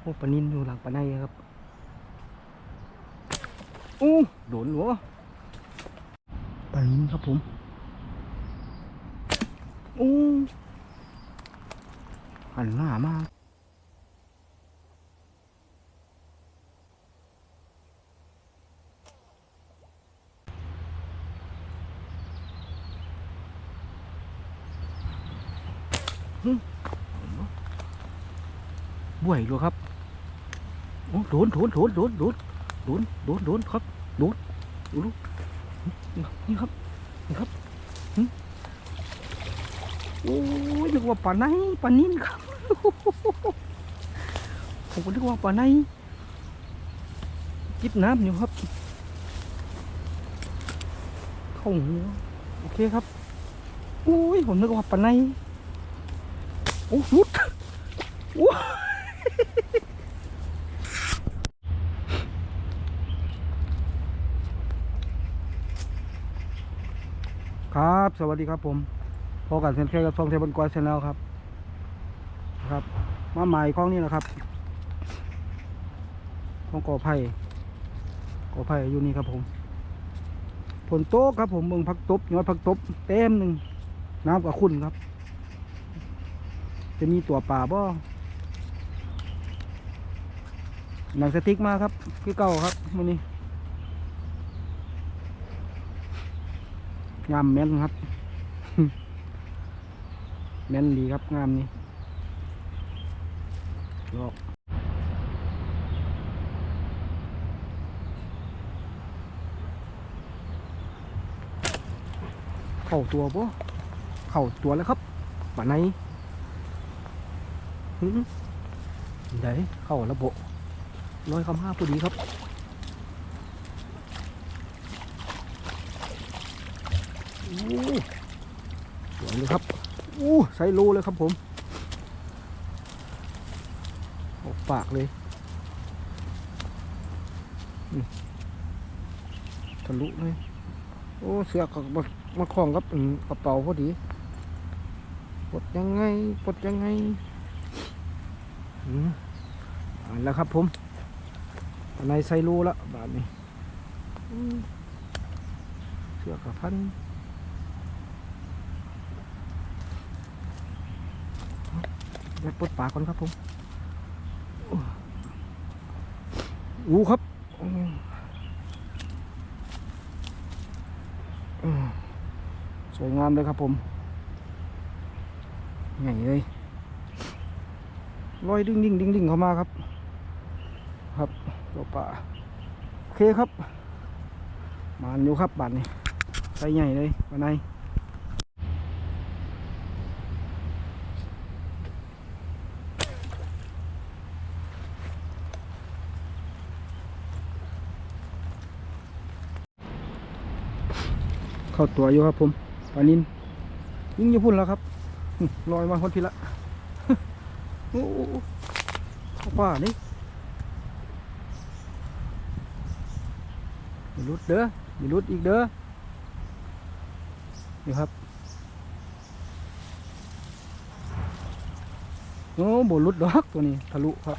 โอ้ปนินอยู่หลังปลาในครับอู้โดนหัวปนินครับผมอู้หันหน้ามากบ่วยเลยครับ ดนโดนโดนโดนโดนโดนโดนโดนครับโดนโดนนี่ครับนี่ครับโอ้ยนึกว่าปลาไหนปลานิ่นครับผมก็นึกว่าปลาไหนจิบน้ำอยู่ครับเข้าหัวโอเคครับโอ้ยผมนึกว่าปลาไหนโอ้รุดโอ้ ครับ สวัสดีครับผมพอกันเซนเคกับทองเทบันกวาดชาแนลครับครับ มาใหม่ข้องนี้นะครับข้องกอไผ่กอไผ่อยู่นี่ครับผมผลโต๊ะครับผมเมืองผักตบยอดผักตบเต็มหนึ่งน้ำกับขุ่นครับ จะมีตัวป่าบ่หนังสติ๊กมาครับคือเก่าครับมื่อนี้ งามแม่นครับ แม่นดีครับงามนี่ยอกเข่าตัวปะเข่าตัวแล้วครับป่าไหนหึเดี๋ยวเข้าระบบร้อยคำห้าพอดีครับ สวยเลยครับอู้ใส่โลเลยครับผมออกปากเลยทะลุเลยโอ้เสือกมามาคล้องกับอืมกระเป๋าพอดีปลดยังไงปลดยังไงอืมอันแล้วครับผมอันในใส่โลละบาทนี้เสือกกับพัน เดี๋ยวปลดปากก่อนครับผมอู้ครับอืมอืมสวยงามเลยครับผมใหญ่เลยลอยดิ้งดิ้งดิ้งดิ้งเข้ามาครับ ครับตัวป่าโอเคครับมาอยู่ครับบัตรนี่ใส่ใหญ่เลยวันไหน เข้าตัวอยู่ครับผมปลานินยิงอยู่พุ่นแล้วครับลอยมาคนทีละโอ้โหเข้าป่านี่มีรุดเด้อมีรุดอีกเด้อนี่ครับโอ้โบรุดดอกตัวนี้ทะลุครับ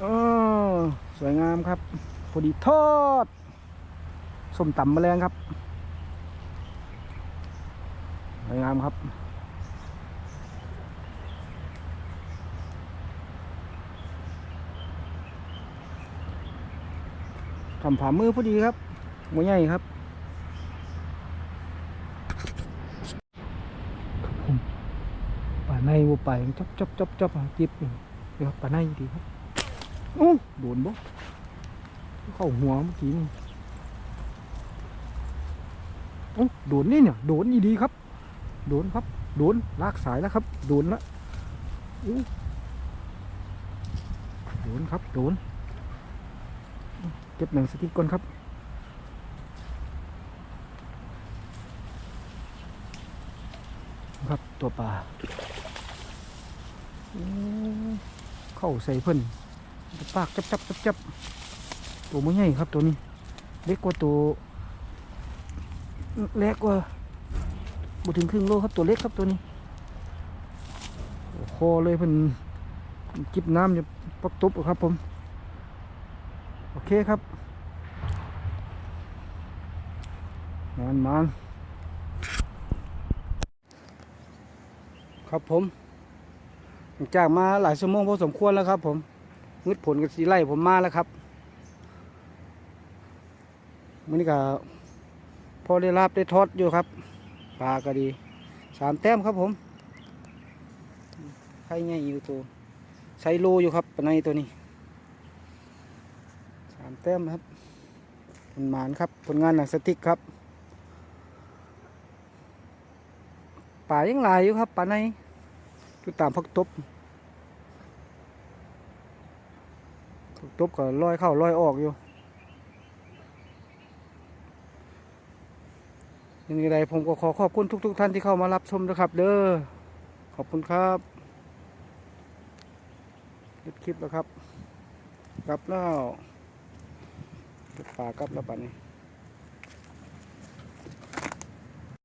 เออสวยงามครับ พอดีทอด ส้มตำแมลงครับสวยงามครับทำผ่ามือพอดีครับหัวใหญ่ครับผมป่าในวัวไปจับจับจับจับหาจิบนี่เดี๋ยวป่าในดีครับโอ้โดนบ่เข้าหัวเมื่อกี้นี่ โอ้โดนนี่เนี่ยโดนดีครับ โดนครับ โดนลากสายแล้วครับ โดนละโดนครับโดนเก็บหนังสติ๊กก่อนครับครับตัวปลาเข้าใส่เพิ่นปากจับจับจับจับตัวไม่ใหญ่ครับตัวนี้ เล็กกว่าตัว เล็กกว่าบุถึงครึ่งโลครับตัวเล็กครับตัวนี้คอเลยเพิ่นจิบน้ำอยู่ปักตุบอะครับผม โอเคครับมานมานครับผมหลังจากมาหลายชั่วโมงพอสมควรแล้วครับ ผมมืดผลกับสีไล่ผมมาแล้วครับมื้อนี้ก็ พอได้รับได้ทอดอยู่ครับปลาก็ดีสามแต้มครับผมไข่ใหญ่อยู่ตัวใส่โลอยู่ครับในตัวนี้สามแต้มครับผลหมานครับผลงานหนังสติ๊กครับป่ายังหลายอยู่ครับป่าในอยู่ตามพักตบพักตบก็ลอยเข้าลอยออกอยู่ ยังไงผมก็ขอขอบคุณทุก ๆ ท่านที่เข้ามารับชมนะครับ เด้อขอบคุณครับหยุดคลิปแล้วครับ กลับแล้วป่ากลับแล้วป่านนี้